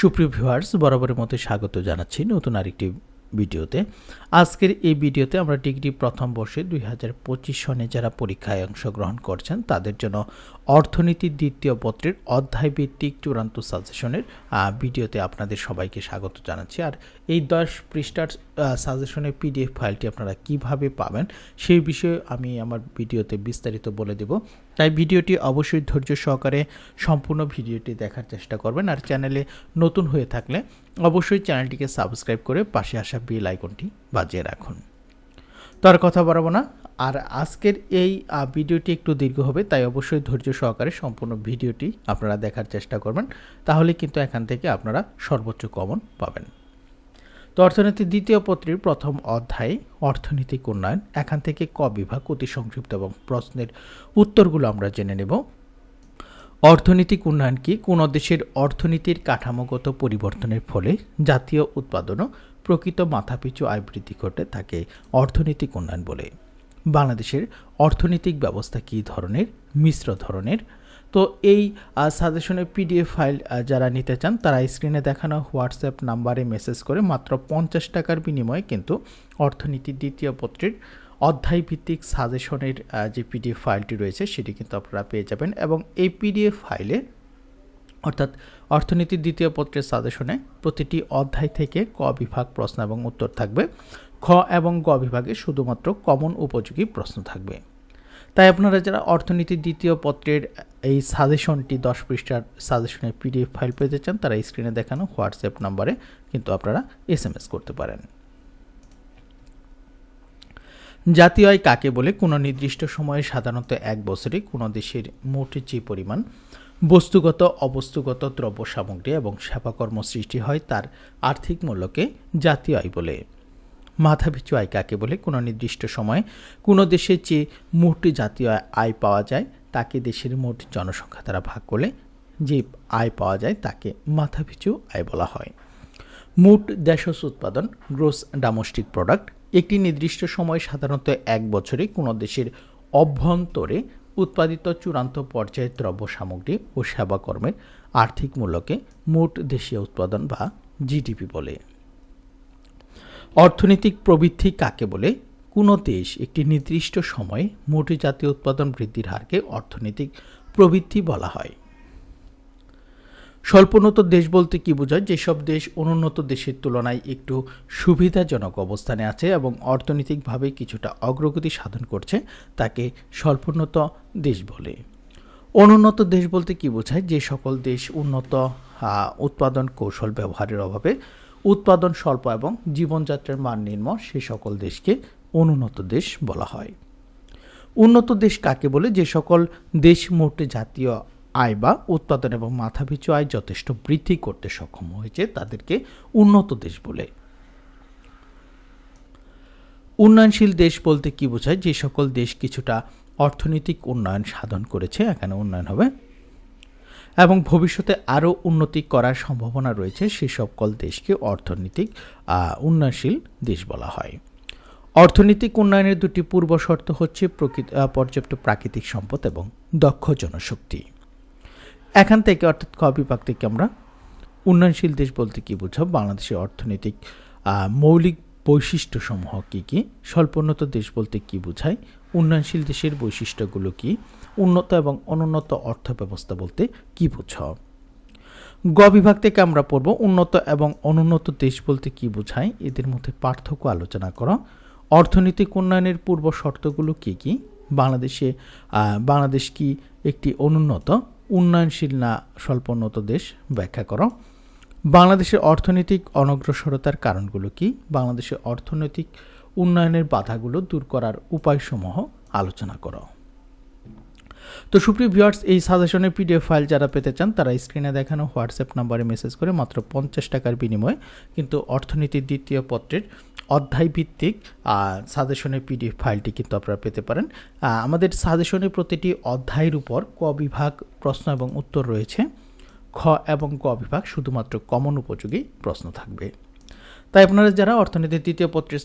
সুপ্রিয় ভিউয়ার্স, বরাবরের মতো স্বাগত জানাচ্ছি নতুন আরেকটি ভিডিওতে। আজকের এই ভিডিওতে আমরা ডিগ্রি প্রথম বর্ষে দুই হাজার পঁচিশ সনে যারা পরীক্ষায় অংশগ্রহণ করছেন, তাদের জন্য অর্থনীতির দ্বিতীয় পত্রের অধ্যায় ভিত্তিক চূড়ান্ত সাজেশনের ভিডিওতে আপনাদের সবাইকে স্বাগত জানাচ্ছি। আর এই দশ পৃষ্ঠার সাজেশনের পিডিএফ ফাইলটি আপনারা কীভাবে পাবেন, সেই বিষয়ে আমি আমার ভিডিওতে বিস্তারিত বলে দেব। তাই ভিডিওটি অবশ্যই ধৈর্য সহকারে সম্পূর্ণ ভিডিওটি দেখার চেষ্টা করবেন আর চ্যানেলে নতুন হয়ে থাকলে অবশ্যই চ্যানেলটিকে সাবস্ক্রাইব করে পাশে আসা বেল আইকনটি বাজিয়ে রাখুন। তো আর কথা বাড়াবো না। আর আজকের এই ভিডিওটি একটু দীর্ঘ হবে, তাই অবশ্যই ধৈর্য সহকারে সম্পূর্ণ ভিডিওটি আপনারা দেখার চেষ্টা করবেন। তাহলে কিন্তু এখান থেকে আপনারা সর্বোচ্চ কমন পাবেন। তো অর্থনীতির দ্বিতীয় পত্রের প্রথম অধ্যায়ে অর্থনৈতিক উন্নয়ন এখান থেকে ক বিভাগ অতি সংক্ষিপ্ত এবং প্রশ্নের উত্তরগুলো আমরা জেনে নেব। অর্থনৈতিক উন্নয়ন কি? কোনো দেশের অর্থনীতির কাঠামোগত পরিবর্তনের ফলে জাতীয় উৎপাদনও প্রকৃত মাথাপিছু আয় বৃদ্ধি ঘটে থাকে অর্থনৈতিক উন্নয়ন বলে? বাংলাদেশের অর্থনৈতিক ব্যবস্থা কী ধরনের? মিশ্র ধরনের তো এই সাজেশনের পিডিএফ ফাইল যারা নিতে চান, তারা স্ক্রিনে দেখানো হোয়াটসঅ্যাপ নাম্বারে মেসেজ করে মাত্র পঞ্চাশ টাকার বিনিময়ে কিন্তু অর্থনীতির দ্বিতীয় পত্রের অধ্যায় ভিত্তিক সাজেশনের যে পিডিএফ ফাইলটি রয়েছে, সেটি কিন্তু আপনারা পেয়ে যাবেন এবং এই পিডিএফ ফাইলে অর্থাৎ অর্থনীতির দ্বিতীয় পত্রের সাজেশনে প্রতিটি অধ্যায় থেকে ক বিভাগ প্রশ্ন এবং উত্তর থাকবে। খ এবং গ বিভাগে শুধুমাত্র কমন উপযোগী প্রশ্ন থাকবে। তাই আপনারা যারা অর্থনীতির দ্বিতীয় পত্রের এই সাজেশনটি দশ পৃষ্ঠার সাজেশনের পিডিএফ ফাইল পেতে চান, তারা স্ক্রিনে দেখানো হোয়াটসঅ্যাপ নাম্বারে কিন্তু আপনারা এসএমএস করতে পারেন। জাতীয় আয় কাকে বলে? কোনো নির্দিষ্ট সময়ে সাধারণত এক বছরে কোনো দেশের মোট যে পরিমাণ বস্তুগত, অবস্তুগত দ্রব্য সামগ্রী এবং সেবাকর্ম সৃষ্টি হয়, তার আর্থিক মূল্যকে জাতীয় আয় বলে। মাথাপিছু আয় কাকে বলে কোনো নির্দিষ্ট সময়ে কোনো দেশের যে মোট জাতীয় আয় পাওয়া যায়, তাকে দেশের মোট জনসংখ্যা দ্বারা ভাগ করলে যে আয় পাওয়া যায়, তাকে মাথা মাথাপিছু আয় বলা হয়। মোট দেশস উৎপাদন, গ্রোস ডোমেস্টিক প্রোডাক্ট, একটি নির্দিষ্ট সময় সাধারণত এক বছরে কোনো দেশের অভ্যন্তরে উৎপাদিত চূড়ান্ত পর্যায়ের দ্রব্য সামগ্রী ও সেবাকর্মের আর্থিক মূল্যকে মোট দেশীয় উৎপাদন বা জিডিপি বলে। অর্থনৈতিক প্রবৃদ্ধি কাকে বলে? কোনো দেশ একটি নির্দিষ্ট সময়ে মোট জাতীয় উৎপাদন বৃদ্ধির হারকে অর্থনৈতিক প্রবৃদ্ধি বলা হয়। স্বল্পোন্নত দেশ বলতে কি বোঝায়? যেসব দেশ অনুন্নত দেশের তুলনায় একটু সুবিধাজনক অবস্থানে আছে এবং অর্থনৈতিকভাবে কিছুটা অগ্রগতি সাধন করছে, তাকে স্বল্পোন্নত দেশ বলে। অনুন্নত দেশ বলতে কি বোঝায়? যে সকল দেশ উন্নত উৎপাদন কৌশল ব্যবহারের অভাবে উৎপাদন স্বল্প এবং জীবনযাত্রার মান নিম্ন সে সকল দেশকে অনুন্নত দেশ বলা হয়। উন্নত দেশ কাকে বলে? যে সকল দেশ মোট জাতীয় আয় বা উৎপাদন এবং মাথাপিছু আয় যথেষ্ট বৃদ্ধি করতে সক্ষম হয়েছে, তাদেরকে উন্নত দেশ বলে। উন্নয়নশীল দেশ বলতে কি বোঝায়? যে সকল দেশ কিছুটা অর্থনৈতিক উন্নয়ন সাধন করেছে, এখানে উন্নয়ন হবে এবং ভবিষ্যতে আরও উন্নতি করার সম্ভাবনা রয়েছে সে সকল দেশকে অর্থনৈতিক উন্নয়নশীল দেশ বলা হয়। অর্থনৈতিক উন্নয়নের দুটি পূর্ব শর্ত হচ্ছে পর্যাপ্ত প্রাকৃতিক সম্পদ এবং দক্ষ জনশক্তি। এখান থেকে অর্থাৎ ক বিভাগ থেকে আমরা উন্নয়নশীল দেশ বলতে কি বোঝাব? বাংলাদেশের অর্থনৈতিক মৌলিক বৈশিষ্ট্যসমূহ কী কী? স্বল্পোন্নত দেশ বলতে কী বোঝায়? উন্নয়নশীল দেশের বৈশিষ্ট্যগুলো কি? উন্নত এবং অনুন্নত অর্থ ব্যবস্থা বলতে কি বোঝাও গ বিভাগ থেকে আমরা পড়ব, উন্নত এবং অনুন্নত দেশ বলতে কি বোঝায়? এদের মধ্যে পার্থক্য আলোচনা করা। অর্থনৈতিক উন্নয়নের পূর্ব শর্তগুলো কি কি? বাংলাদেশে বাংলাদেশ কি একটি অনুন্নত, উন্নয়নশীল না স্বল্পোন্নত দেশ? ব্যাখ্যা করো। বাংলাদেশের অর্থনৈতিক অনগ্রসরতার কারণগুলো কি? বাংলাদেশের অর্থনৈতিক উন্নয়নের বাধাগুলো দূর করার উপায়সমূহ আলোচনা করো। তো সুপ্রিয় ভিউয়ার্স, এই সাজেশনের পিডিএফ ফাইল যারা পেতে চান, তারা স্ক্রিনে দেখানো হোয়াটসঅ্যাপ নাম্বারে মেসেজ করে মাত্র পঞ্চাশ টাকার বিনিময়ে কিন্তু অর্থনীতির দ্বিতীয় পত্রের অধ্যায় ভিত্তিক সাজেশনের পিডিএফ ফাইলটি কিন্তু আপনারা পেতে পারেন। আমাদের সাজেশনের প্রতিটি অধ্যায়ের উপর ক বিভাগ প্রশ্ন এবং উত্তর রয়েছে। খ এবং ক বিভাগ শুধুমাত্র কমন উপযোগী প্রশ্ন থাকবে। তাই আপনারা যারা অর্থনীতির তৃতীয় পত্রের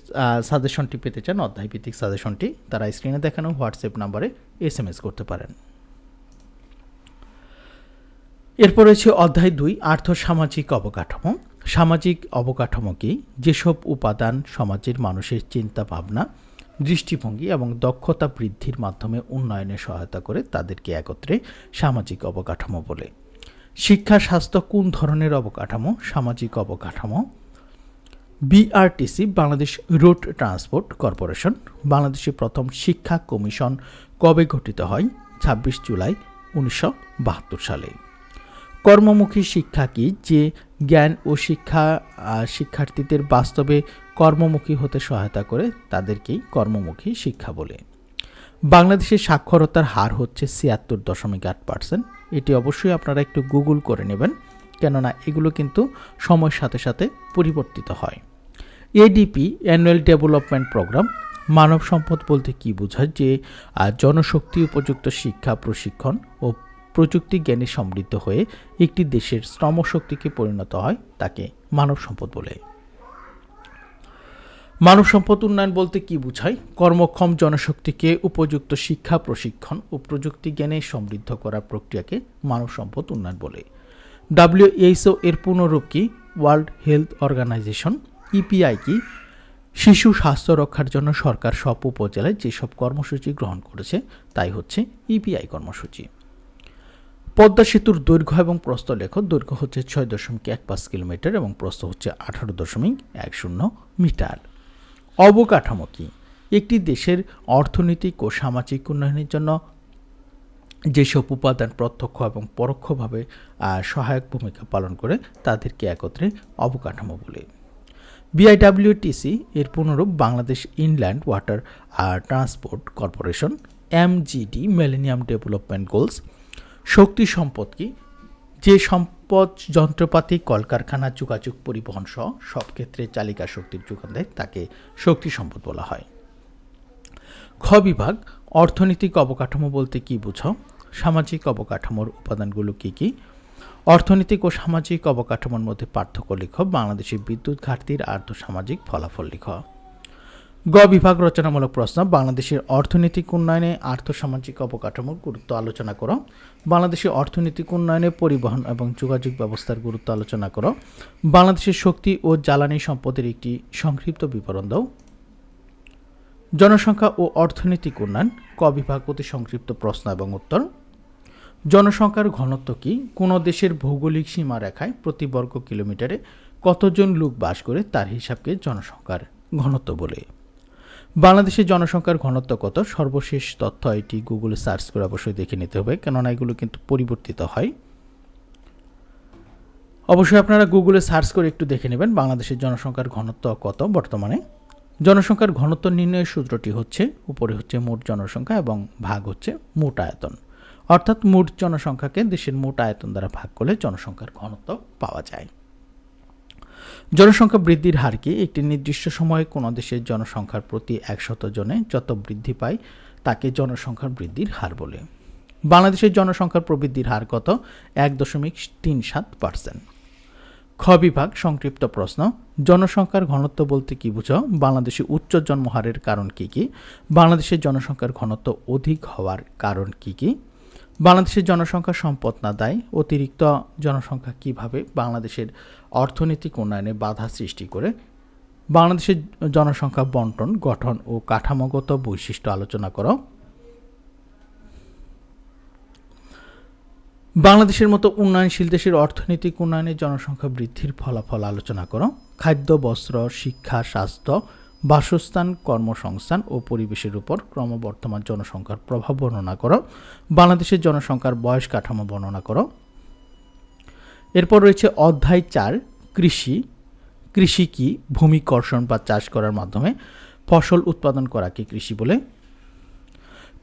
সাজেশনটি পেতে চান অধ্যায় ভিত্তিক সাজেশনটি তারা স্ক্রিনে দেখানো হোয়াটসঅ্যাপ নাম্বারে এস এম এস করতে পারেন। এরপর রয়েছে অধ্যায় দুই আর্থ সামাজিক অবকাঠামো। সামাজিক অবকাঠামো কি? যেসব উপাদান সমাজের মানুষের চিন্তা ভাবনা দৃষ্টিভঙ্গি এবং দক্ষতা বৃদ্ধির মাধ্যমে উন্নয়নে সহায়তা করে তাদেরকে একত্রে সামাজিক অবকাঠামো বলে। শিক্ষা, স্বাস্থ্য কোন ধরনের অবকাঠামো? সামাজিক অবকাঠামো। BRTC, Bangladesh route transport corporation বাংলাদেশের প্রথম শিক্ষা কমিশন কবে গঠিত হয়? ছাব্বিশ জুলাই উনিশশো বাহাত্তর সালে। কর্মমুখী শিক্ষা কি? যে জ্ঞান ও শিক্ষা শিক্ষার্থীদের বাস্তবে কর্মমুখী হতে সহায়তা করে, তাদেরকেই কর্মমুখী শিক্ষা বলে। বাংলাদেশের সাক্ষরতার হার হচ্ছে ছিয়াত্তর দশমিক আট পার্সেন্ট। এটি অবশ্যই আপনারা একটু গুগল করে নেবেন, কেননা এগুলো কিন্তু সময়ের সাথে সাথে পরিবর্তিত হয়। এডিপি অ্যানুয়াল ডেভেলপমেন্ট প্রোগ্রাম মানব সম্পদ বলতে কি বোঝায়? যে জনশক্তি, উপযুক্ত শিক্ষা, প্রশিক্ষণ ও প্রযুক্তি জ্ঞানে সমৃদ্ধ হয়ে একটি দেশের শ্রমশক্তিকে পরিণত হয় তাকে মানব সম্পদ বলে। মানব সম্পদ উন্নয়ন বলতে কি বোঝায়? কর্মক্ষম জনশক্তিকে উপযুক্ত শিক্ষা, প্রশিক্ষণ ও প্রযুক্তি জ্ঞানে সমৃদ্ধ করার প্রক্রিয়াকে মানব সম্পদ উন্নয়ন বলে। ডাব্লিউএইচও এর পুনরূপ কি? ওয়ার্ল্ড হেলথ অর্গানাইজেশন ইপিআই কি? শিশু স্বাস্থ্য রক্ষার জন্য সরকার সব উপজেলায় যেসব কর্মসূচি গ্রহণ করেছে, তাই হচ্ছে ইপিআই কর্মসূচি। পদ্মা সেতুর দৈর্ঘ্য এবং প্রস্থ লেখ, দৈর্ঘ্য হচ্ছে ছয় দশমিক এক পাঁচ কিলোমিটার এবং প্রস্থ হচ্ছে আঠারো দশমিক এক শূন্য মিটার। অবকাঠামো কি? একটি দেশের অর্থনৈতিক ও সামাজিক উন্নয়নের জন্য যেসব উপাদান প্রত্যক্ষ এবং পরোক্ষভাবে সহায়ক ভূমিকা পালন করে, তাদেরকে একত্রে অবকাঠামো বলে। বিআইডাব্লিউটিসি এর পুনরূপ বাংলাদেশ ইনল্যান্ড ওয়াটার আর transport corporation MGD millennium development goals শক্তি সম্পদ কি? যে সম্পদ, যন্ত্রপাতি, কলকারখানা, যোগাযোগ পরিবহন সহ সব ক্ষেত্রে চালিকা শক্তির যোগান দেয়, তাকে শক্তি সম্পদ বলা হয়। খ বিভাগ, অর্থনৈতিক অবকাঠামো বলতে কি বোঝো? সামাজিক অবকাঠামোর উপাদানগুলো কি কি? অর্থনৈতিক ও সামাজিক অবকাঠামোর মধ্যে পার্থক্য লিখ বাংলাদেশের বিদ্যুৎ ঘাটতির আর্থসামাজিক ফলাফল লিখ গ বিভাগ রচনামূলক প্রশ্ন, বাংলাদেশের অর্থনৈতিক উন্নয়নে আর্থসামাজিক অবকাঠামোর গুরুত্ব আলোচনা করো। বাংলাদেশের অর্থনৈতিক উন্নয়নে পরিবহন এবং যোগাযোগ ব্যবস্থার গুরুত্ব আলোচনা করো। বাংলাদেশের শক্তি ও জ্বালানি সম্পদের একটি সংক্ষিপ্ত বিবরণ দাও। জনসংখ্যা ও অর্থনৈতিক উন্নয়ন, ক বিভাগ অতি সংক্ষিপ্ত প্রশ্ন এবং উত্তর। জনসংখ্যার ঘনত্ব কি? কোনো দেশের ভৌগোলিক সীমারেখায় প্রতি বর্গ কিলোমিটারে কতজন লোক বাস করে? তার হিসাবকে জনসংখ্যার ঘনত্ব বলে। বাংলাদেশের জনসংখ্যার ঘনত্ব কত? সর্বশেষ তথ্য এটি গুগলে সার্চ করে অবশ্যই দেখে নিতে হবে, কেননা এগুলো কিন্তু পরিবর্তিত হয়। অবশ্যই আপনারা গুগলে সার্চ করে একটু দেখে নেবেন বাংলাদেশের জনসংখ্যার ঘনত্ব কত বর্তমানে। জনসংখ্যার ঘনত্ব নির্ণয়ের সূত্রটি হচ্ছে, উপরে হচ্ছে মোট জনসংখ্যা এবং ভাগ হচ্ছে মোট আয়তন। অর্থাৎ মোট জনসংখ্যাকে দেশের মোট আয়তন দ্বারা ভাগ করলে জনসংখ্যার ঘনত্ব পাওয়া যায়। জনসংখ্যা বৃদ্ধির হার কি? একটি নির্দিষ্ট সময়ে কোনো দেশের জনসংখ্যার প্রতি একশত জনে যত বৃদ্ধি পায়, তাকে জনসংখ্যার বৃদ্ধির হার বলে। বাংলাদেশের জনসংখ্যার প্রবৃদ্ধির হার কত? এক দশমিক তিন সাত পার্সেন্ট। খ বিভাগ, সংক্ষিপ্ত প্রশ্ন। জনসংখ্যার ঘনত্ব বলতে কি বুঝো? বাংলাদেশে উচ্চ জন্মহারের কারণ কি কি? বাংলাদেশের জনসংখ্যার ঘনত্ব অধিক হওয়ার কারণ কি কি? বাংলাদেশের জনসংখ্যা সম্পদ না দায়, অতিরিক্ত জনসংখ্যা কীভাবে বাংলাদেশের অর্থনৈতিক উন্নয়নে বাধা সৃষ্টি করে? বাংলাদেশের জনসংখ্যা বন্টন, গঠন ও কাঠামোগত বৈশিষ্ট্য আলোচনা করো। বাংলাদেশের মতো উন্নয়নশীল দেশের অর্থনৈতিক উন্নয়নে জনসংখ্যা বৃদ্ধির ফলাফল আলোচনা করো। খাদ্য, বস্ত্র, শিক্ষা, স্বাস্থ্য বাসস্থান, কর্মসংস্থান ও পরিবেশের উপর ক্রমবর্ধমান জনসংখ্যার প্রভাব বর্ণনা করো। বাংলাদেশের জনসংখ্যার বয়স কাঠামো বর্ণনা করো। এরপর রয়েছে অধ্যায় চার, কৃষি। কৃষি কি? ভূমি কর্ষণ বা চাষ করার মাধ্যমে ফসল উৎপাদন করাকে কৃষি বলে?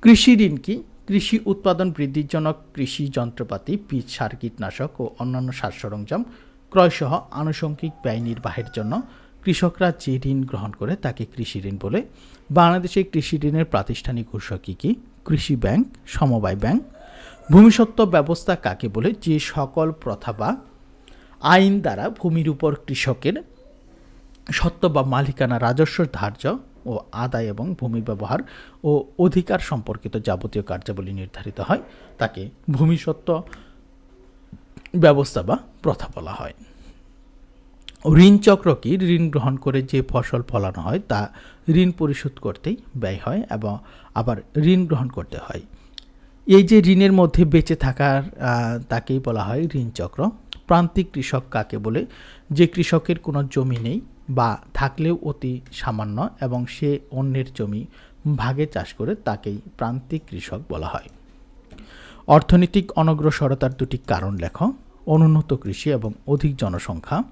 কৃষি ঋণ কি? কৃষি উৎপাদন বৃদ্ধির জন্য কৃষি যন্ত্রপাতি বীজ সার, কীটনাশক ও অন্যান্য সার সরঞ্জাম ক্রয়সহ আনুষঙ্গিক ব্যয় নির্বাহের জন্য কৃষকরা যে ঋণ গ্রহণ করে তাকে কৃষি ঋণ বলে। বাংলাদেশে কৃষি ঋণের প্রাতিষ্ঠানিক উৎস কী কী? কৃষি ব্যাংক, সমবায় ব্যাংক। ভূমিসত্ত্ব ব্যবস্থা কাকে বলে? যে সকল প্রথা বা আইন দ্বারা ভূমির উপর কৃষকের সত্ত্ব বা মালিকানা, রাজস্ব, ধার্য ও আদায় এবং ভূমি ব্যবহার ও অধিকার সম্পর্কিত যাবতীয় কার্যাবলী নির্ধারিত হয়। তাকে ভূমিসত্ত্ব ব্যবস্থা বা প্রথা বলা হয়। ঋণ চক্র কি ঋণ গ্রহণ করে যে ফসল ফলানো হয় তা ঋণ পরিশোধ করতেই ব্যয় হয় এবং আবার ঋণ গ্রহণ করতে হয়। এই যে ঋণের মধ্যে বেঁচে থাকার তাকেই বলা হয় ঋণ চক্র। প্রান্তিক কৃষক কাকে বলে? যে কৃষকের কোনো জমি নেই বা থাকলেও অতি সামান্য এবং সে অন্যের জমি ভাগে চাষ করে তাকেই প্রান্তিক কৃষক বলা হয়। অর্থনৈতিক অনগ্রসরতার দুটি কারণ লেখ। অনুন্নত কৃষি এবং অধিক জনসংখ্যা।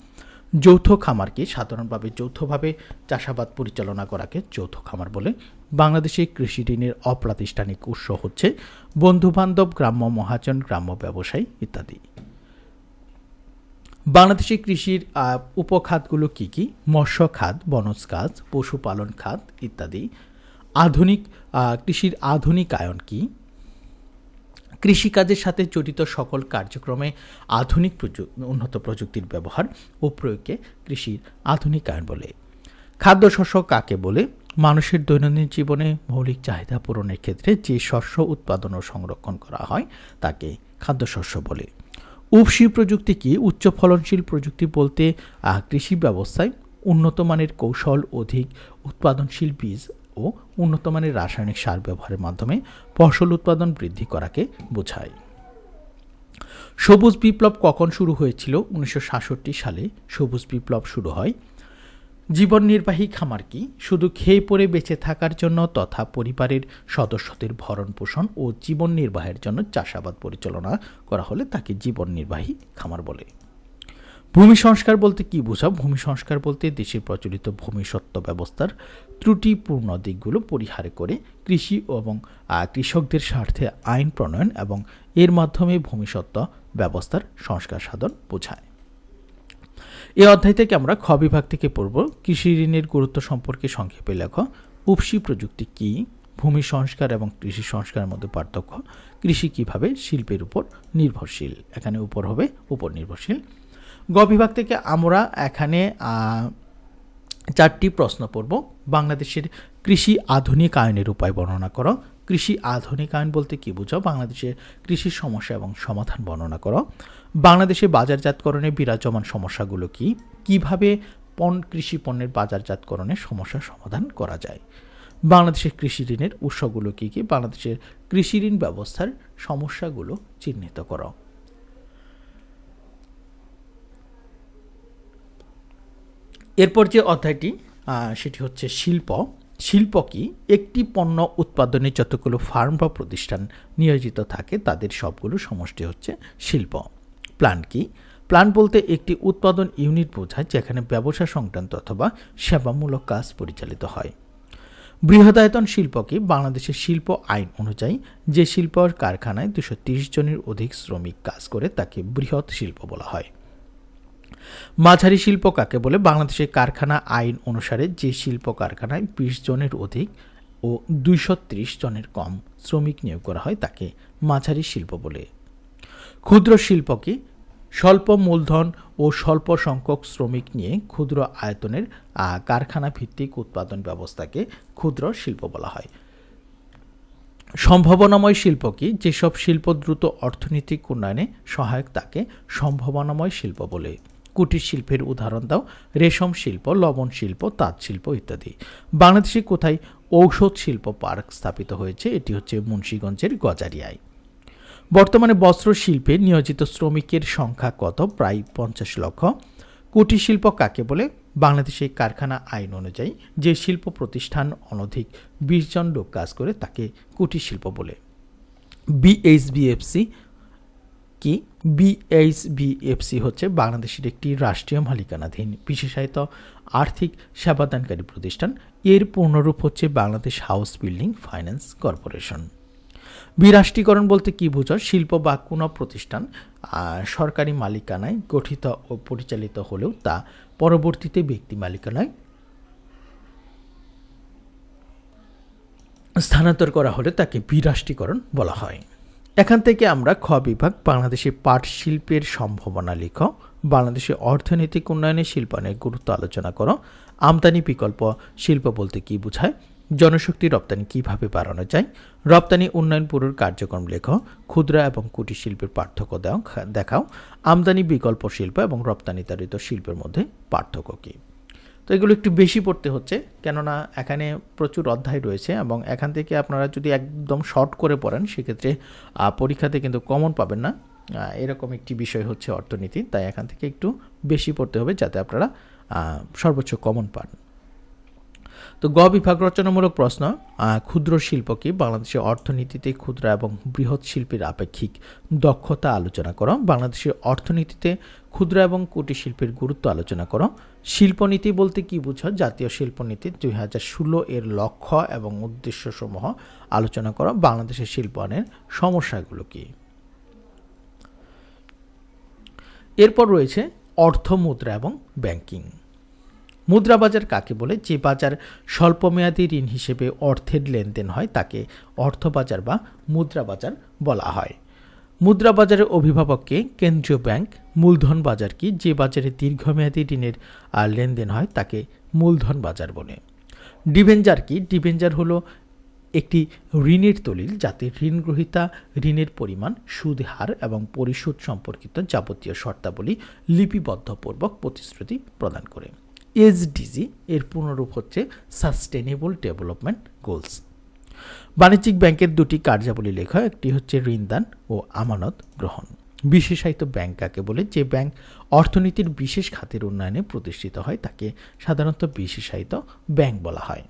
যৌথ খামারকে সাধারণভাবে যৌথভাবে চাষাবাদ পরিচালনা করাকে যৌথ খামার বলে বাংলাদেশে কৃষি ঋণের অপ্রাতিষ্ঠানিক উৎস হচ্ছে বন্ধুবান্ধব, গ্রাম্য মহাজন, গ্রাম্য ব্যবসায়ী ইত্যাদি। বাংলাদেশে কৃষির উপখাতগুলো কি কি? মৎস্য খাত, বনজ খাত পশুপালন খাত ইত্যাদি। আধুনিক কৃষির আধুনিকায়ন কি? কৃষিকাজের সাথে জড়িত সকল কার্যক্রমে আধুনিক উন্নত প্রযুক্তির ব্যবহার ও প্রয়োগকে কৃষির আধুনিকায়ন বলে। খাদ্যশস্য কাকে বলে? মানুষের দৈনন্দিন জীবনে মৌলিক চাহিদা পূরণের ক্ষেত্রে যে শস্য উৎপাদন ও সংরক্ষণ করা হয়, তাকে খাদ্যশস্য বলে। উপসি প্রযুক্তি কি? উচ্চ ফলনশীল প্রযুক্তি বলতে কৃষি ব্যবস্থায় উন্নত মানের কৌশল অধিক উৎপাদনশীল বীজ ও উন্নত মানের রাসায়নিক সার ব্যবহারের মাধ্যমে ফসল উৎপাদন বৃদ্ধি করাকে বোঝায়। সবুজ বিপ্লব কখন শুরু হয়েছিল? উনিশশো সাতষট্টি সালে সবুজ বিপ্লব শুরু হয়। জীবন নির্বাহী খামার কি? শুধু খেয়ে পরে বেঁচে থাকার জন্য তথা পরিবারের সদস্যদের ভরণ পোষণ ও জীবন নির্বাহের জন্য চাষাবাদ পরিচালনা করা হলে তাকে জীবন নির্বাহী খামার বলে। ভূমি সংস্কার বলতে কি বোঝা ভূমি সংস্কার বলতে দেশের প্রচলিত ভূমি সত্ত্ব ব্যবস্থার ত্রুটিপূর্ণ দিকগুলো পরিহার করে কৃষি এবং কৃষকদের স্বার্থে আইন প্রণয়ন এবং এর মাধ্যমে ভূমিসত্ত্ব ব্যবস্থার সংস্কার সাধন বোঝায়। এই অধ্যায় থেকে আমরা খ বিভাগ থেকে পড়ব। কৃষি ঋণের গুরুত্ব সম্পর্কে সংক্ষেপে লেখ। উপসি প্রযুক্তি কী? ভূমি সংস্কার এবং কৃষি সংস্কারের মধ্যে পার্থক্য? কৃষি কীভাবে শিল্পের উপর নির্ভরশীল? এখানে উপর হবে, উপর নির্ভরশীল। গ বিভাগ থেকে আমরা এখানে চারটি প্রশ্ন পড়ব। বাংলাদেশের কৃষি আধুনিকায়নের উপায় বর্ণনা করো। কৃষি আধুনিক আধুনিকায়ন বলতে কী বুঝো? বাংলাদেশের কৃষির সমস্যা এবং সমাধান বর্ণনা করো। বাংলাদেশে বাজারজাতকরণে বিরাজমান সমস্যাগুলো কি? কীভাবে পণ, কৃষি পণ্যের বাজারজাতকরণের সমস্যার সমাধান করা যায়? বাংলাদেশের কৃষি ঋণের উৎসগুলো কী কী? বাংলাদেশের কৃষি ঋণ ব্যবস্থার সমস্যাগুলো চিহ্নিত করো। এরপর যে অধ্যায়টি সেটি হচ্ছে শিল্প। শিল্প কি? একটি পণ্য উৎপাদনে যতগুলো ফার্ম বা প্রতিষ্ঠান নিয়োজিত থাকে, তাদের সবগুলো সমষ্টি হচ্ছে শিল্প। প্ল্যান কি? প্ল্যান বলতে একটি উৎপাদন ইউনিট বোঝায়, যেখানে ব্যবসা সংক্রান্ত অথবা সেবামূলক কাজ পরিচালিত হয়। বৃহদায়তন শিল্প কি? বাংলাদেশের শিল্প আইন অনুযায়ী, যে শিল্প কারখানায় দুশো জনের অধিক শ্রমিক কাজ করে, তাকে বৃহৎ শিল্প বলা হয়। মাঝারি শিল্প কাকে বলে? বাংলাদেশের কারখানা আইন অনুসারে যে শিল্প কারখানায় বিশ জনের অধিক ও দুইশ ত্রিশ জনের কম শ্রমিক নিয়োগ করা হয় তাকে মাঝারি শিল্প বলে। ক্ষুদ্র শিল্পকে স্বল্প মূলধন ও স্বল্প সংখ্যক শ্রমিক নিয়ে ক্ষুদ্র আয়তনের কারখানা ভিত্তিক উৎপাদন ব্যবস্থাকে ক্ষুদ্র শিল্প বলা হয়। সম্ভাবনাময় শিল্প কি? যেসব শিল্প দ্রুত অর্থনৈতিক উন্নয়নে সহায়ক তাকে সম্ভাবনাময় শিল্প বলে। কুটির শিল্পের উদাহরণ দাও। রেশম শিল্প, লবণ শিল্প, তাঁত শিল্প ইত্যাদি। বাংলাদেশে কোথায় ঔষধ শিল্প পার্ক স্থাপিত হয়েছে? এটি হচ্ছে মুন্সীগঞ্জের গজারিয়ায়। বর্তমানে বস্ত্র শিল্পে নিয়োজিত শ্রমিকের সংখ্যা কত? প্রায় পঞ্চাশ লক্ষ। কুটির শিল্প কাকে বলে? বাংলাদেশে কারখানা আইন অনুযায়ী যে শিল্প প্রতিষ্ঠান অনধিক বিশ জন লোক কাজ করে তাকে কুটির শিল্প বলে। বিএইচবিএফসি কি? বিএইচবিএফসি হচ্ছে বাংলাদেশের একটি রাষ্ট্রীয় মালিকানাধীন বিশেষায়িত আর্থিক সেবাদানকারী প্রতিষ্ঠান। এর পূর্ণরূপ হচ্ছে Bangladesh house building finance corporation. বিরাষ্ট্রীকরণ বলতে কি বোঝো শিল্প বা কোনো প্রতিষ্ঠান সরকারি মালিকানায় গঠিত ও পরিচালিত হলেও তা পরবর্তীতে ব্যক্তি মালিকানায় স্থানান্তর করা হলে তাকে বিরাষ্ট্রীকরণ বলা হয়। এখান থেকে আমরা খ বিভাগ বাংলাদেশে পাট শিল্পের সম্ভাবনা লিখ, বাংলাদেশে অর্থনৈতিক উন্নয়নে শিল্পায়নের গুরুত্ব আলোচনা করো, আমদানি বিকল্প শিল্প বলতে কি বোঝায়, জনশক্তি রপ্তানি কীভাবে বাড়ানো যায়, রপ্তানি উন্নয়ন ব্যুরোর কার্যক্রম লেখো, ক্ষুদ্র এবং কুটির শিল্পের পার্থক্য দেখাও, আমদানি বিকল্প শিল্প এবং রপ্তানিতারিত শিল্পের মধ্যে পার্থক্য কী? তো এগুলো একটু বেশি পড়তে হচ্ছে, কেননা এখানে প্রচুর অধ্যায় রয়েছে এবং এখান থেকে আপনারা যদি একদম শর্ট করে পড়েন, সেক্ষেত্রে পরীক্ষাতে কিন্তু কমন পাবেন না। এরকম একটি বিষয় হচ্ছে অর্থনীতি, তাই এখান থেকে একটু বেশি পড়তে হবে যাতে আপনারা সর্বোচ্চ কমন পান। তো গ বিভাগ রচনামূলক প্রশ্ন ক্ষুদ্র শিল্প কি? বাংলাদেশের অর্থনীতিতে ক্ষুদ্র এবং বৃহৎ শিল্পের আপেক্ষিক দক্ষতা আলোচনা করো। বাংলাদেশের অর্থনীতিতে ক্ষুদ্র এবং কুটির শিল্পের গুরুত্ব আলোচনা করো। শিল্পনীতি বলতে কি বুঝো? জাতীয় শিল্পনীতি দুই হাজার ষোলো এর লক্ষ্য এবং উদ্দেশ্যসমূহ আলোচনা করো। বাংলাদেশের শিল্পায়নের সমস্যাগুলো কি? এরপর রয়েছে অর্থ মুদ্রা এবং ব্যাংকিং। মুদ্রা বাজার কাকে বলে? যে বাজার স্বল্পমেয়াদী ঋণ হিসেবে অর্থের লেনদেন হয় তাকে অর্থ বাজার বা মুদ্রা বাজার বলা হয়। মুদ্রা বাজারের অভিভাবককে কেন্দ্রীয় ব্যাংক মূলধন বাজার কি? যে বাজারে দীর্ঘমেয়াদী ঋণের আহ, লেনদেন হয় তাকে মূলধন বাজার বলে। ডিবেঞ্জার কি? ডিবেঞ্জার হলো একটি ঋণের দলিল যাতে ঋণ গ্রহীতা ঋণের পরিমাণ সুদ হার এবং পরিশোধ সম্পর্কিত যাবতীয় শর্তাবলী লিপিবদ্ধপূর্বক প্রতিশ্রুতি প্রদান করে। এসডিজি এর পুনরূপ হচ্ছে সাস্টেনেবল ডেভেলপমেন্ট গোলস বাণিজ্যিক ব্যাংকের দুটি কার্যাবলী লেখা, একটি হচ্ছে ঋণদান ও আমানত গ্রহণ। বিশেষায়িত ব্যাংক কাকে বলে? যে ব্যাংক অর্থনীতির বিশেষ খাতের উন্নয়নে প্রতিষ্ঠিত হয়, তাকে সাধারণত বিশেষায়িত ব্যাংক বলা হয়।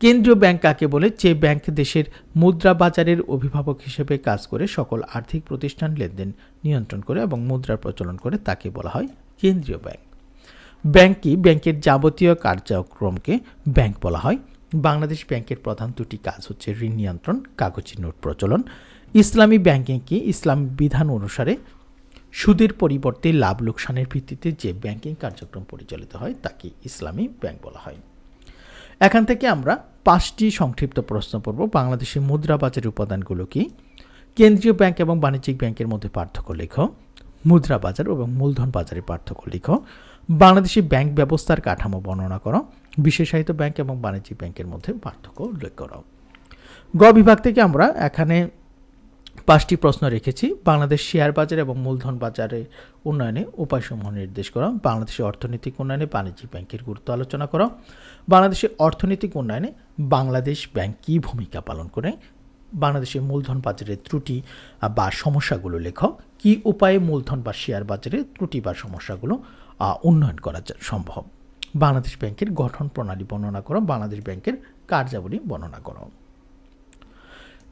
কেন্দ্রীয় ব্যাংক কাকে বলে? যে ব্যাংক দেশের মুদ্রা বাজারের অভিভাবক হিসেবে কাজ করে, সকল আর্থিক প্রতিষ্ঠান লেনদেন নিয়ন্ত্রণ করে এবং মুদ্রার প্রচলন করে, তাকে বলা হয় কেন্দ্রীয় ব্যাংক। ব্যাংক কি ব্যাংকের যাবতীয় কার্যক্রমকে ব্যাংক বলা হয়। বাংলাদেশ ব্যাংকের প্রধান দুটি কাজ হচ্ছে ঋণ নিয়ন্ত্রণ কাগজি নোট প্রচলন। ইসলামী ব্যাংকিং কি ইসলাম বিধান অনুসারে সুদের পরিবর্তে লাভ লোকসানের ভিত্তিতে যে ব্যাংকিং কার্যক্রম পরিচালিত হয়, তাকে ইসলামী ব্যাংক বলা হয়। এখান থেকে আমরা পাঁচটি সংক্ষিপ্ত প্রশ্ন পড়ব। বাংলাদেশের মুদ্রা বাজারের উপাদানগুলো কি? কেন্দ্রীয় ব্যাংক এবং বাণিজ্যিক ব্যাংকের মধ্যে পার্থক্য লেখো। মুদ্রা বাজার এবং মূলধন বাজারের পার্থক্য লিখো। বাংলাদেশি ব্যাংক ব্যবস্থার কাঠামো বর্ণনা করো। বিশেষায়িত ব্যাংক এবং বাণিজ্যিক ব্যাংকের মধ্যে পার্থক্য উল্লেখ করো। গ বিভাগ থেকে আমরা এখানে পাঁচটি প্রশ্ন রেখেছি। বাংলাদেশ শেয়ার বাজার এবং মূলধন বাজারের উন্নয়নে উপায়সমূহ নির্দেশ করা। বাংলাদেশের অর্থনৈতিক উন্নয়নে বাণিজ্যিক ব্যাংকের গুরুত্ব আলোচনা করা। বাংলাদেশের অর্থনৈতিক উন্নয়নে বাংলাদেশ ব্যাংক কী ভূমিকা পালন করে? বাংলাদেশের মূলধন বাজারের ত্রুটি বা সমস্যাগুলো লেখ। কী উপায়ে মূলধন বা শেয়ার বাজারে ত্রুটি বা সমস্যাগুলো উন্নয়ন করা সম্ভব? বাংলাদেশ ব্যাংকের গঠন প্রণালী বর্ণনা করো বাংলাদেশ ব্যাংকের কার্যাবলী বর্ণনা করো।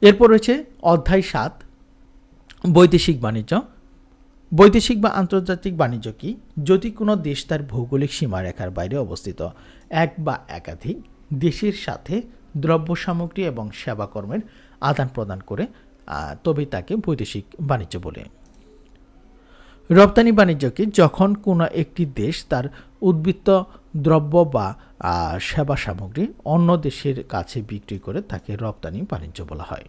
এরপর রয়েছে অধ্যায় সাত বৈদেশিক বাণিজ্য। বৈদেশিক বা আন্তর্জাতিক বাণিজ্য কি? যদি কোনো দেশ তার ভৌগোলিক সীমারেখার বাইরে অবস্থিত এক বা একাধিক দেশের সাথে দ্রব্য সামগ্রী এবং সেবাকর্মের আদান প্রদান করে আহ, তবে তাকে বৈদেশিক বাণিজ্য বলে। রপ্তানি বাণিজ্য কি যখন কোনো একটি দেশ তার উদ্বৃত্ত দ্রব্য বা সেবা সামগ্রী অন্য দেশের কাছে বিক্রি করে তাকে রপ্তানি বাণিজ্য বলা হয়।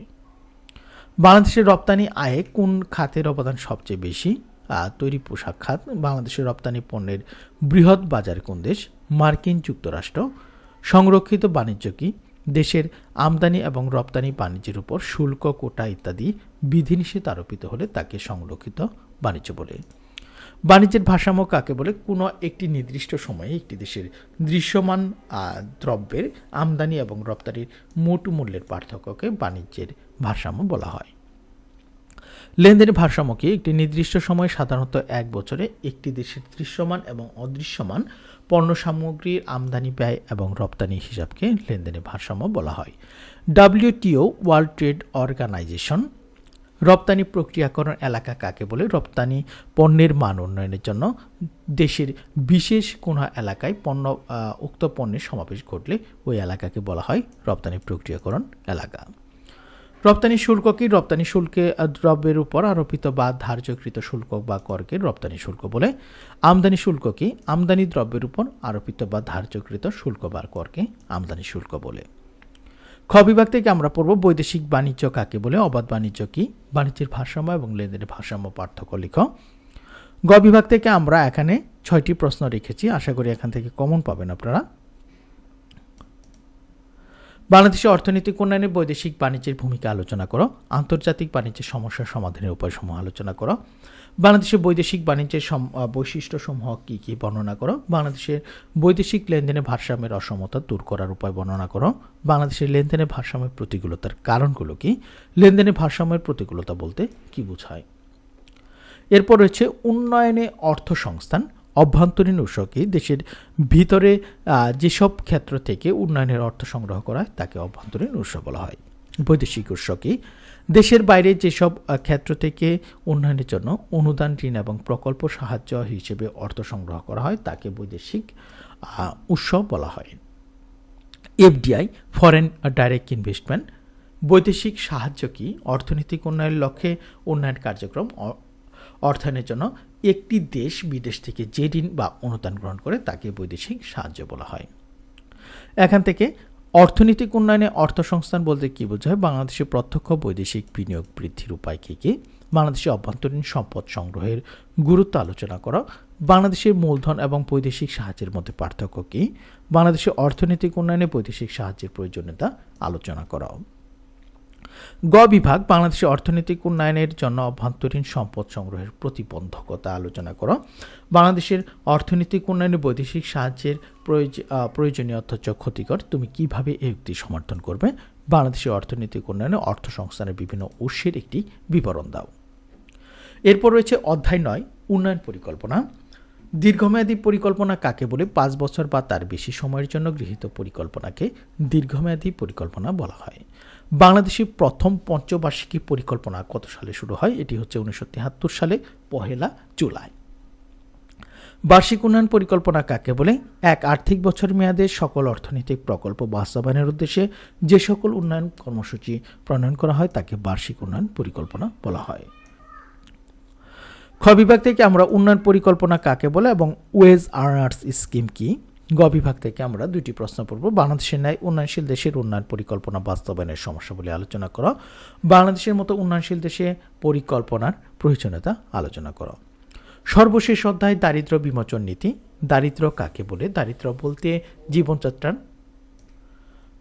বাংলাদেশের রপ্তানি আয়ে কোন খাতের অবদান সবচেয়ে বেশি? তৈরি পোশাক খাত, বাংলাদেশের রপ্তানি পণ্যের বৃহৎ বাজার কোন দেশ? মার্কিন যুক্তরাষ্ট্র। সংরক্ষিত বাণিজ্য কি? দেশের আমদানি এবং রপ্তানি বাণিজ্যের উপর শুল্ক কোটা ইত্যাদি বিধিনিষেধ আরোপিত হলে তাকে সংরক্ষিত বাণিজ্য বলে। বাণিজ্যের ভারসাম্য কাকে বলে? কোনো একটি নির্দিষ্ট সময়ে একটি দেশের দৃশ্যমান দ্রব্যের আমদানি এবং রপ্তানির মোট মূল্যের পার্থক্যকে বাণিজ্যের ভারসাম্য বলা হয়। লেনদেনের ভারসাম্য কি একটি নির্দিষ্ট সময়ে সাধারণত এক বছরে একটি দেশের দৃশ্যমান এবং অদৃশ্যমান পণ্য সামগ্রীর আমদানি, ব্যয় এবং রপ্তানি হিসাবকে লেনদেনের ভারসাম্য বলা হয়। ডাব্লিউটিও, ওয়ার্ল্ড ট্রেড অর্গানাইজেশন রপ্তানি প্রক্রিয়াকরণ এলাকা কাকে বলে? রপ্তানি পণ্যের মান উন্নয়নের জন্য দেশের বিশেষ কোনো এলাকায় পণ্য উক্ত পণ্যের সমাবেশ ঘটলে ওই এলাকাকে বলা হয় রপ্তানি প্রক্রিয়াকরণ এলাকা। রপ্তানি শুল্ক কি? রপ্তানি শুল্কে দ্রব্যের উপর আরোপিত বা ধার্যকৃত শুল্ক বা করকে রপ্তানি শুল্ক বলে। আমদানি শুল্ক কি? আমদানি দ্রব্যের উপর আরোপিত বা ধার্যকৃত শুল্ক বা করকে আমদানি শুল্ক বলে। খ বিভাগ থেকে আমরা পড়ব বৈদেশিক বাণিজ্য কাকে বলে, অবাধ বাণিজ্য কি, বাণিজ্যের ভারসাম্য এবং লেনদেনের ভারসাম্য পার্থক্য লিখ। গ বিভাগ থেকে আমরা এখানে ছয়টি প্রশ্ন রেখেছি, আশা করি এখান থেকে কমন পাবেন আপনারা। বাংলাদেশের অর্থনৈতিক উন্নয়নে বৈদেশিক বাণিজ্যের ভূমিকা আলোচনা করো, আন্তর্জাতিক বাণিজ্যের সমস্যা সমাধানের উপায় উপায়সমূহ আলোচনা করো। বাংলাদেশের বৈদেশিক বাণিজ্যের সম- আহ, বৈশিষ্ট্যসমূহ কী কী বর্ণনা করো? বাংলাদেশের বৈদেশিক লেনদেনে ভারসাম্যের অসমতা দূর করার উপায় বর্ণনা করো। বাংলাদেশের লেনদেনে ভারসাম্যের প্রতিকূলতার কারণগুলো কি? লেনদেনে ভারসাম্যের প্রতিকূলতা বলতে কি বোঝায়? এরপর রয়েছে উন্নয়নে অর্থ সংস্থান অভ্যন্তরীণ উৎস কি? দেশের ভিতরে যেসব ক্ষেত্র থেকে উন্নয়নের অর্থ সংগ্রহ করা তাকে অভ্যন্তরীণ উৎস বলা হয়। বৈদেশিক উৎস কি? দেশের বাইরে যেসব ক্ষেত্র থেকে উন্নয়নের জন্য অনুদান, ঋণ এবং প্রকল্প সাহায্য হিসেবে অর্থ সংগ্রহ করা হয়, তাকে বৈদেশিক উৎস বলা হয়। এফডিআই ফরেন ডাইরেক্ট ইনভেস্টমেন্ট বৈদেশিক সাহায্য কি? অর্থনৈতিক উন্নয়নের লক্ষ্যে উন্নয়ন কার্যক্রম অর্থায়নের জন্য একটি দেশ বিদেশ থেকে যে ঋণ বা অনুদান গ্রহণ করে তাকে বৈদেশিক সাহায্য বলা হয়। এখান থেকে অর্থনৈতিক উন্নয়নে অর্থ সংস্থান বলতে কী বোঝায়? বাংলাদেশে প্রত্যক্ষ বৈদেশিক বিনিয়োগ বৃদ্ধির উপায় কী কী? বাংলাদেশে অভ্যন্তরীণ সম্পদ সংগ্রহের গুরুত্ব আলোচনা করা। বাংলাদেশের মূলধন এবং বৈদেশিক সাহায্যের মধ্যে পার্থক্য কী? বাংলাদেশের অর্থনৈতিক উন্নয়নে বৈদেশিক সাহায্যের প্রয়োজনীয়তা আলোচনা করা। গ বিভাগ, বাংলাদেশের অর্থনৈতিক উন্নয়নের জন্য অভ্যন্তরীণ সম্পদ সংগ্রহের প্রতিবন্ধকতা আলোচনা করো। বাংলাদেশের অর্থনৈতিক উন্নয়নে বৈদেশিক সাহায্যের প্রয়োজনীয় অথচ ক্ষতিকর। তুমি কীভাবে এই উক্তি সমর্থন করবে? বাংলাদেশের অর্থনৈতিক উন্নয়নে অর্থ সংস্থানের বিভিন্ন উৎসের একটি বিবরণ দাও। এরপর রয়েছে অধ্যায় নয়, উন্নয়ন পরিকল্পনা। দীর্ঘমেয়াদী পরিকল্পনা কাকে বলে? পাঁচ বছর বা তার বেশি সময়ের জন্য গৃহীত পরিকল্পনাকে দীর্ঘমেয়াদী পরিকল্পনা বলা হয়। বাংলাদেশের প্রথম পঞ্চবার্ষিকী পরিকল্পনা কত সালে শুরু হয়? এটি হচ্ছে উনিশশো তিয়াত্তর সালে, পহেলা জুলাই। বার্ষিক উন্নয়ন পরিকল্পনা কাকে বলে? এক, আর্থিক বছর মেয়াদে সকল অর্থনৈতিক প্রকল্প বাস্তবায়নের উদ্দেশ্যে যে সকল উন্নয়ন কর্মসূচি প্রণয়ন করা হয়, তাকে বার্ষিক উন্নয়ন পরিকল্পনা বলা হয়। খ বিভাগ থেকে আমরা উন্নয়ন পরিকল্পনা কাকে বলে এবং ওয়েজ আর্নার্স স্কিম কি? গ বিভাগ থেকে আমরা দুইটি প্রশ্ন পড়ব। বাংলাদেশের ন্যায় উন্নয়নশীল দেশের উন্নয়ন পরিকল্পনা বাস্তবায়নের সমস্যা বলে আলোচনা করো। বাংলাদেশের মতো উন্নয়নশীল দেশে পরিকল্পনার প্রয়োজনীয়তা আলোচনা করো। সর্বশেষ অধ্যায় দারিদ্র বিমোচন নীতি। দারিদ্র কাকে বলে? দারিদ্র বলতে জীবনযাত্রার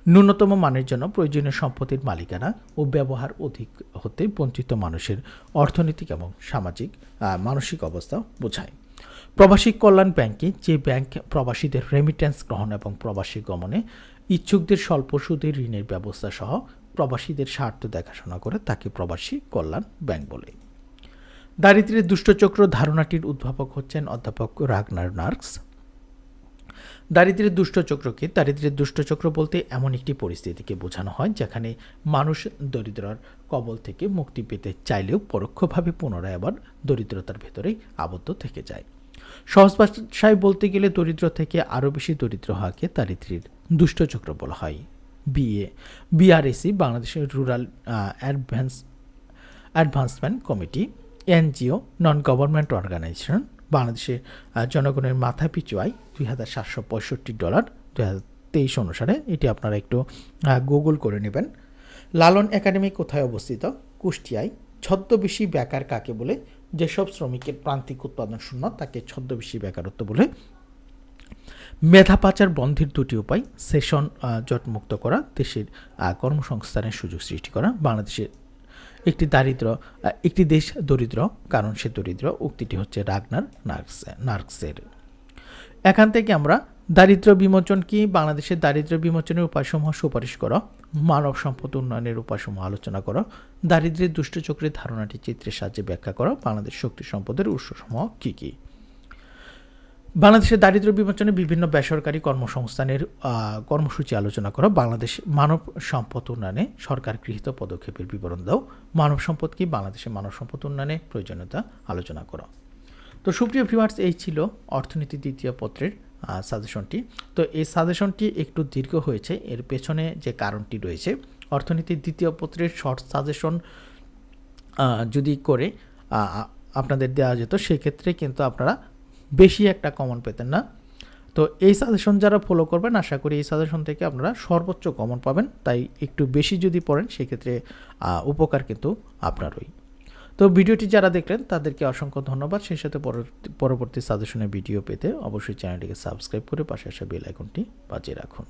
ন্যূনতম মানের জন্য প্রয়োজনীয় সম্পত্তির মালিকানা ও ব্যবহার অধিক হতে বঞ্চিত মানুষের অর্থনৈতিক এবং সামাজিক মানসিক অবস্থা বোঝায়। প্রবাসী কল্যাণ ব্যাংকে যে ব্যাংক প্রবাসীদের রেমিটেন্স গ্রহণ এবং প্রবাসী গমনে ইচ্ছুকদের স্বল্প সুদের ঋণের ব্যবস্থা সহ প্রবাসীদের স্বার্থ দেখাশোনা করে তাকে প্রবাসী কল্যাণ ব্যাংক বলে। দারিদ্র্যের দুষ্টচক্র ধারণাটির উদ্ভাবক হচ্ছেন অধ্যাপক রাগনার নার্কস। দারিদ্র্যের দুষ্টচক্রকে দারিদ্র্যের দুষ্টচক্র বলতে এমন একটি পরিস্থিতিকে বোঝানো হয় যেখানে মানুষ দরিদ্রর কবল থেকে মুক্তি পেতে চাইলেও পরোক্ষভাবে পুনরায় আবার দরিদ্রতার ভেতরেই আবদ্ধ থেকে যায়। সহজ ভাষায় বলতে গেলে দরিদ্র থেকে আরও বেশি দরিদ্র হওয়াকে দারিদ্র্যের দুষ্টচক্র বলা হয়। বিএ বিআরএসি বাংলাদেশের rural advance advancement committee NGO non government organisation বাংলাদেশের জনগণের মাথা পিছু আয় দুই হাজার সাতশো পঁয়ষট্টি ডলার দুই হাজার তেইশ অনুসারে। এটি আপনারা একটু গুগল করে নেবেন। লালন একাডেমি কোথায় অবস্থিত? কুষ্টিয়ায়। ছদ্মবেশী বেকার কাকে বলে? যেসব শ্রমিকের প্রান্তিক উৎপাদন শূন্য, তাকে ছদ্মবেশী বেকারত্ব বলে। মেধা পাচার বন্ধের দুটি উপায়, সেশন জটমুক্ত করা, দেশের কর্মসংস্থানের সুযোগ সৃষ্টি করা, বাংলাদেশের একটি দারিদ্র একটি দেশ দরিদ্র, কারণ সে দরিদ্র, উক্তিটি হচ্ছে রাগনার নার্কস, নার্কসের। এখান থেকে আমরা দারিদ্র বিমোচন কি? বাংলাদেশের দারিদ্র বিমোচনের উপায়সমূহ সুপারিশ করো। মানব সম্পদ উন্নয়নের উপায়সমূহ আলোচনা করো। দারিদ্র্যের দুষ্টচক্রের ধারণাটি চিত্রের সাহায্যে ব্যাখ্যা করো। বাংলাদেশ শক্তি সম্পদের উৎসসমূহ কী কী? বাংলাদেশের দারিদ্র বিমোচনে বিভিন্ন বেসরকারি কর্মসংস্থানের কর্মসূচি আলোচনা করো। বাংলাদেশ মানব সম্পদ উন্নয়নে সরকার গৃহীত পদক্ষেপের বিবরণ দাও। মানব সম্পদ কি? বাংলাদেশের মানব সম্পদ উন্নয়নে প্রয়োজনীয়তা আলোচনা করো। তো সুপ্রিয় ভিউয়ার্স এই ছিল অর্থনীতি দ্বিতীয় পত্রের সাজেশনটি তো এই সাজেশনটি একটু দীর্ঘ হয়েছে। এর পেছনে যে কারণটি রয়েছে অর্থনীতির দ্বিতীয় পত্রের শর্ট সাজেশন যদি করে আপনাদের দেওয়া যেত, সেক্ষেত্রে কিন্তু আপনারা বেশি একটা কমন পেতেন না। তো এই সাজেশন যারা ফলো করবেন, আশা করি এই সাজেশন থেকে আপনারা সর্বোচ্চ কমন পাবেন। তাই একটু বেশি যদি পড়েন, সেক্ষেত্রে উপকার কিন্তু আপনারই। তো ভিডিওটি যারা দেখলেন, তাদেরকে অসংখ্য ধন্যবাদ। সেই সাথে পরবর্তী- সাজেশনের ভিডিও পেতে অবশ্যই চ্যানেলটিকে সাবস্ক্রাইব করে পাশে আসা বেল আইকনটি বাজিয়ে রাখুন।